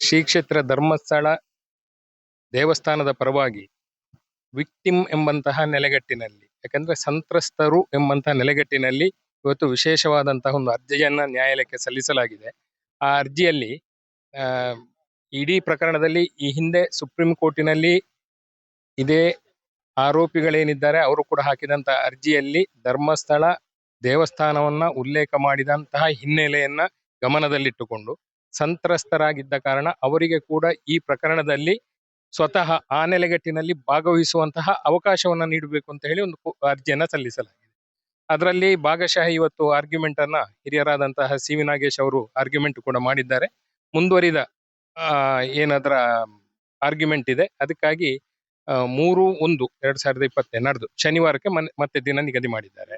ಶ್ರೀ ಕ್ಷೇತ್ರ ಧರ್ಮಸ್ಥಳ ದೇವಸ್ಥಾನದ ಪರವಾಗಿ ವಿಕ್ಟಿಮ್ ಎಂಬಂತಹ ನೆಲೆಗಟ್ಟಿನಲ್ಲಿ ಯಾಕಂದ್ರೆ ಸಂತ್ರಸ್ತರು ಎಂಬಂತಹ ನೆಲೆಗಟ್ಟಿನಲ್ಲಿ ಇವತ್ತು ವಿಶೇಷವಾದಂತಹ ಒಂದು ಅರ್ಜಿಯನ್ನ ನ್ಯಾಯಾಲಯಕ್ಕೆ ಸಲ್ಲಿಸಲಾಗಿದೆ. ಆ ಅರ್ಜಿಯಲ್ಲಿ ಆ, ಇಡೀ ಪ್ರಕರಣದಲ್ಲಿ ಈ ಹಿಂದೆ ಸುಪ್ರೀಂ ಕೋರ್ಟಿನಲ್ಲಿ ಇದೇ ಆರೋಪಿಗಳೇನಿದ್ದಾರೆ ಅವರು ಕೂಡ ಹಾಕಿದಂತಹ ಅರ್ಜಿಯಲ್ಲಿ ಧರ್ಮಸ್ಥಳ ದೇವಸ್ಥಾನವನ್ನ ಉಲ್ಲೇಖ ಮಾಡಿದಂತಹ ಹಿನ್ನೆಲೆಯನ್ನ ಗಮನದಲ್ಲಿಟ್ಟುಕೊಂಡು ಸಂತ್ರಸ್ತರಾಗಿದ್ದ ಕಾರಣ ಅವರಿಗೆ ಕೂಡ ಈ ಪ್ರಕರಣದಲ್ಲಿ ಸ್ವತಃ ಆ ನೆಲೆಗಟ್ಟಿನಲ್ಲಿ ಭಾಗವಹಿಸುವಂತಹ ಅವಕಾಶವನ್ನ ನೀಡಬೇಕು ಅಂತ ಹೇಳಿ ಒಂದು ಅರ್ಜಿಯನ್ನ ಸಲ್ಲಿಸಲಾಗಿದೆ. ಅದರಲ್ಲಿ ಭಾಗಶಃ ಇವತ್ತು ಆರ್ಗ್ಯುಮೆಂಟ್ ಅನ್ನ ಹಿರಿಯರಾದಂತಹ ಸಿ. ವಿ. ನಾಗೇಶ್ ಅವರು ಆರ್ಗ್ಯುಮೆಂಟ್ ಕೂಡ ಮಾಡಿದ್ದಾರೆ. ಮುಂದುವರಿದ ಏನದರ ಆರ್ಗ್ಯುಮೆಂಟ್ ಇದೆ. ಅದಕ್ಕಾಗಿ ಮೂರು ಒಂದು, ಎರಡ್ ಸಾವಿರದ ಇಪ್ಪತ್ತೆ, ನಡೆದು, ಶನಿವಾರಕ್ಕೆ ಮತ್ತೆ ದಿನ ನಿಗದಿ ಮಾಡಿದ್ದಾರೆ.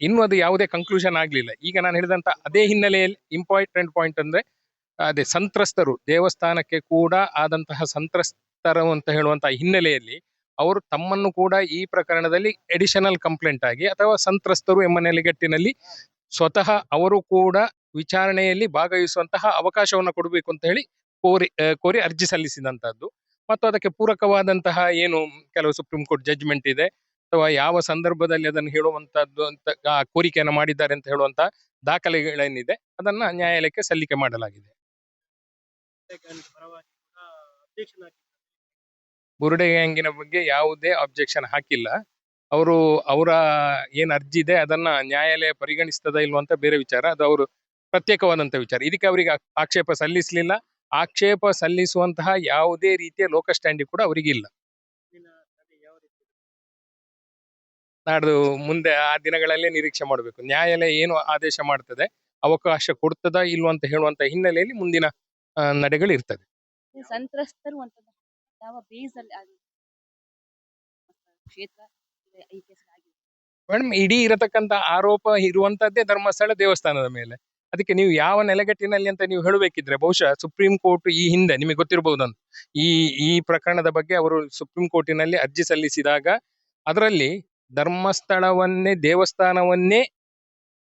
ಇನ್ನು ಅದು ಯಾವುದೇ ಕನ್ಕ್ಲೂಷನ್ ಆಗ್ಲಿಲ್ಲ. ಈಗ ನಾನು ಹೇಳಿದಂತ ಅದೇ ಹಿನ್ನೆಲೆಯಲ್ಲಿ ಇಂಪಾರ್ಟೆಂಟ್ ಪಾಯಿಂಟ್ ಅಂದ್ರೆ, ಅದೇ ಸಂತ್ರಸ್ತರು ದೇವಸ್ಥಾನಕ್ಕೆ ಕೂಡ ಆದಂತಹ ಸಂತ್ರಸ್ತರು ಅಂತ ಹೇಳುವಂತಹ ಹಿನ್ನೆಲೆಯಲ್ಲಿ ಅವರು ತಮ್ಮನ್ನು ಕೂಡ ಈ ಪ್ರಕರಣದಲ್ಲಿ ಎಡಿಷನಲ್ ಕಂಪ್ಲೇಂಟ್ ಆಗಿ ಅಥವಾ ಸಂತ್ರಸ್ತರು ಎಂಬ ನೆಲೆಗಟ್ಟಿನಲ್ಲಿ ಸ್ವತಃ ಅವರು ಕೂಡ ವಿಚಾರಣೆಯಲ್ಲಿ ಭಾಗವಹಿಸುವಂತಹ ಅವಕಾಶವನ್ನು ಕೊಡಬೇಕು ಅಂತ ಹೇಳಿ ಕೋರಿ ಕೋರಿ ಅರ್ಜಿ ಸಲ್ಲಿಸಿದಂತಹದ್ದು. ಮತ್ತು ಅದಕ್ಕೆ ಪೂರಕವಾದಂತಹ ಏನು, ಕೆಲವು ಸುಪ್ರೀಂ ಕೋರ್ಟ್ ಜಡ್ಜ್ಮೆಂಟ್ ಇದೆ. ಅಥವಾ ಯಾವ ಸಂದರ್ಭದಲ್ಲಿ ಅದನ್ನು ಹೇಳುವಂತದ್ದು ಅಂತ ಕೋರಿಕೆಯನ್ನು ಮಾಡಿದ್ದಾರೆ ಅಂತ ಹೇಳುವಂತ ದಾಖಲೆಗಳೇನಿದೆ, ಅದನ್ನ ನ್ಯಾಯಾಲಯಕ್ಕೆ ಸಲ್ಲಿಕೆ ಮಾಡಲಾಗಿದೆ. ಬುರುಡೆ ಗ್ಯಾಂಗಿನ ಬಗ್ಗೆ ಯಾವುದೇ ಅಬ್ಜೆಕ್ಷನ್ ಹಾಕಿಲ್ಲ. ಅವರು, ಅವರ ಏನ್ ಅರ್ಜಿ ಇದೆ ಅದನ್ನ ನ್ಯಾಯಾಲಯ ಪರಿಗಣಿಸ್ತದ ಇಲ್ವಂತ ಬೇರೆ ವಿಚಾರ. ಅದು ಅವರು ಪ್ರತ್ಯೇಕವಾದಂತ ವಿಚಾರ. ಇದಕ್ಕೆ ಅವರಿಗೆ ಆಕ್ಷೇಪ ಸಲ್ಲಿಸಲಿಲ್ಲ. ಆಕ್ಷೇಪ ಸಲ್ಲಿಸುವಂತಹ ಯಾವುದೇ ರೀತಿಯ ಲೋಕ ಸ್ಟ್ಯಾಂಡಿ ಕೂಡ ಅವರಿಗಿಲ್ಲ. ನಾಡ್ದು ಮುಂದೆ ಆ ದಿನಗಳಲ್ಲೇ ನಿರೀಕ್ಷೆ ಮಾಡಬೇಕು. ನ್ಯಾಯಾಲಯ ಏನು ಆದೇಶ ಮಾಡ್ತದೆ ಅವಕಾಶ ಕೊಡ್ತದ ಇಲ್ವಂತ ಅಂತ ಹೇಳುವಂತ ಹಿನ್ನೆಲೆಯಲ್ಲಿ ಮುಂದಿನ ನಡೆಗಳು ಇರ್ತದೆ ಸಂತ್ರಸ್ತರು ಅಂತ ಯಾವ ಬೇಸ್ ಅಲ್ಲಿ ಕ್ಷೇತ್ರ ಇದೆ, ಈ ಕೇಸ್ ಆಗಿದೆ ಮೇಡಮ್ ಇಡೀ ಇರತಕ್ಕಂತ ಆರೋಪ ಇರುವಂತದ್ದೇ ಧರ್ಮಸ್ಥಳ ದೇವಸ್ಥಾನದ ಮೇಲೆ. ಅದಕ್ಕೆ ನೀವು ಯಾವ ನೆಲೆಗಟ್ಟಿನಲ್ಲಿ ಅಂತ ನೀವು ಹೇಳಬೇಕಿದ್ರೆ ಬಹುಶಃ ಸುಪ್ರೀಂ ಕೋರ್ಟ್ ಈ ಹಿಂದೆ ನಿಮಗೆ ಗೊತ್ತಿರಬಹುದಂತ ಈ ಈ ಪ್ರಕರಣದ ಬಗ್ಗೆ ಅವರು ಸುಪ್ರೀಂ ಕೋರ್ಟಿನಲ್ಲಿ ಅರ್ಜಿ ಸಲ್ಲಿಸಿದಾಗ ಅದರಲ್ಲಿ ಧರ್ಮಸ್ಥಳವನ್ನೇ, ದೇವಸ್ಥಾನವನ್ನೇ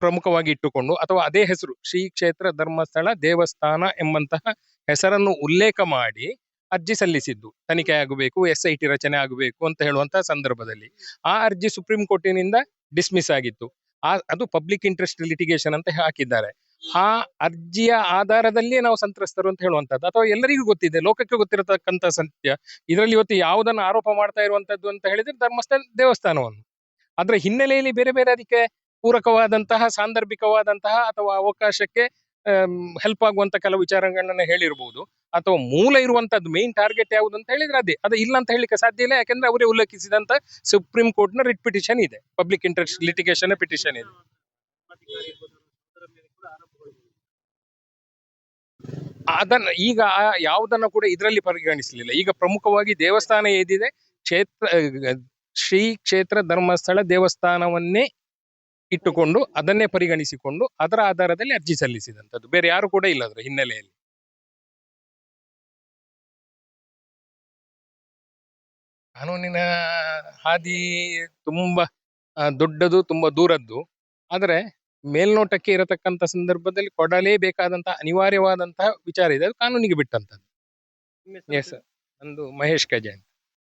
ಪ್ರಮುಖವಾಗಿ ಇಟ್ಟುಕೊಂಡು ಅಥವಾ ಅದೇ ಹೆಸರು ಶ್ರೀ ಕ್ಷೇತ್ರ ಧರ್ಮಸ್ಥಳ, ದೇವಸ್ಥಾನ ಎಂಬಂತಹ ಹೆಸರನ್ನು ಉಲ್ಲೇಖ ಮಾಡಿ ಅರ್ಜಿ ಸಲ್ಲಿಸಿದ್ದು. ತನಿಖೆ ಆಗಬೇಕು, ಎಸ್ ಐ ಟಿ ರಚನೆ ಆಗಬೇಕು ಅಂತ ಹೇಳುವಂತಹ ಸಂದರ್ಭದಲ್ಲಿ. ಆ ಅರ್ಜಿ ಸುಪ್ರೀಂ ಕೋರ್ಟಿನಿಂದ ಡಿಸ್ಮಿಸ್ ಆಗಿತ್ತು. ಆ, ಅದು ಪಬ್ಲಿಕ್ ಇಂಟ್ರೆಸ್ಟ್ ಲಿಟಿಗೇಷನ್ ಅಂತ ಹಾಕಿದ್ದಾರೆ. ಆ ಅರ್ಜಿಯ ಆಧಾರದಲ್ಲಿ ನಾವು ಸಂತ್ರಸ್ತರು ಅಂತ ಹೇಳುವಂತದ್ದು ಅಥವಾ ಎಲ್ಲರಿಗೂ ಗೊತ್ತಿದೆ, ಲೋಕಕ್ಕೆ ಗೊತ್ತಿರತಕ್ಕಂತ ಸತ್ಯ. ಇದರಲ್ಲಿ ಇವತ್ತು ಯಾವುದನ್ನು ಆರೋಪ ಮಾಡ್ತಾ ಇರುವಂತದ್ದು ಅಂತ ಹೇಳಿದ್ರೆ ಧರ್ಮಸ್ಥಳ ದೇವಸ್ಥಾನವನ್ನು. ಅದರ ಹಿನ್ನೆಲೆಯಲ್ಲಿ ಬೇರೆ ಬೇರೆ ಅದಕ್ಕೆ ಪೂರಕವಾದಂತಹ, ಸಾಂದರ್ಭಿಕವಾದಂತಹ ಅಥವಾ ಅವಕಾಶಕ್ಕೆ ಹೆಲ್ಪ್ ಆಗುವಂತ ಕೆಲವು ವಿಚಾರಗಳನ್ನ ಹೇಳಿರ್ಬೋದು. ಅಥವಾ ಮೂಲ ಇರುವಂತದ್ದು ಮೇನ್ ಟಾರ್ಗೆಟ್ ಯಾವುದು ಅಂತ ಹೇಳಿದ್ರೆ ಅದೇ. ಅದು ಇಲ್ಲ ಅಂತ ಹೇಳಲಿಕ್ಕೆ ಸಾಧ್ಯ ಇಲ್ಲ. ಯಾಕಂದ್ರೆ ಅವರೇ ಉಲ್ಲೇಖಿಸಿದಂತ ಸುಪ್ರೀಂ ಕೋರ್ಟ್ನ ರಿಟ್ ಪಿಟಿಷನ್ ಇದೆ. ಪಬ್ಲಿಕ್ ಇಂಟ್ರೆಸ್ಟ್ ಲಿಟಿಗೇಷನ್ ಪಿಟಿಷನ್ ಇದೆ. ಅದನ್ನ ಈಗ ಯಾವುದನ್ನ ಕೂಡ ಇದರಲ್ಲಿ ಪರಿಗಣಿಸಲಿಲ್ಲ. ಈಗ ಪ್ರಮುಖವಾಗಿ ದೇವಸ್ಥಾನ ಏದಿದೆ, ಕ್ಷೇತ್ರ ಶ್ರೀ ಕ್ಷೇತ್ರ ಧರ್ಮಸ್ಥಳ ದೇವಸ್ಥಾನವನ್ನೇ ಇಟ್ಟುಕೊಂಡು ಅದನ್ನೇ ಪರಿಗಣಿಸಿಕೊಂಡು ಅದರ ಆಧಾರದಲ್ಲಿ ಅರ್ಜಿ ಸಲ್ಲಿಸಿದಂಥದ್ದು. ಬೇರೆ ಯಾರು ಕೂಡ ಇಲ್ಲ ಅದರ ಹಿನ್ನೆಲೆಯಲ್ಲಿ. ಕಾನೂನಿನ ಹಾದಿ ತುಂಬಾ ದೊಡ್ಡದು, ತುಂಬಾ ದೂರದ್ದು. ಆದರೆ ಮೇಲ್ನೋಟಕ್ಕೆ ಇರತಕ್ಕಂತ ಸಂದರ್ಭದಲ್ಲಿ ಕೊಡಲೇಬೇಕಾದಂತಹ ಅನಿವಾರ್ಯವಾದಂತಹ ವಿಚಾರ ಇದೆ. ಅದು ಕಾನೂನಿಗೆ ಬಿಟ್ಟಂತದ್ದು. ಎಸ್ ನಂದು ಮಹೇಶ್ ಕಜಾನ್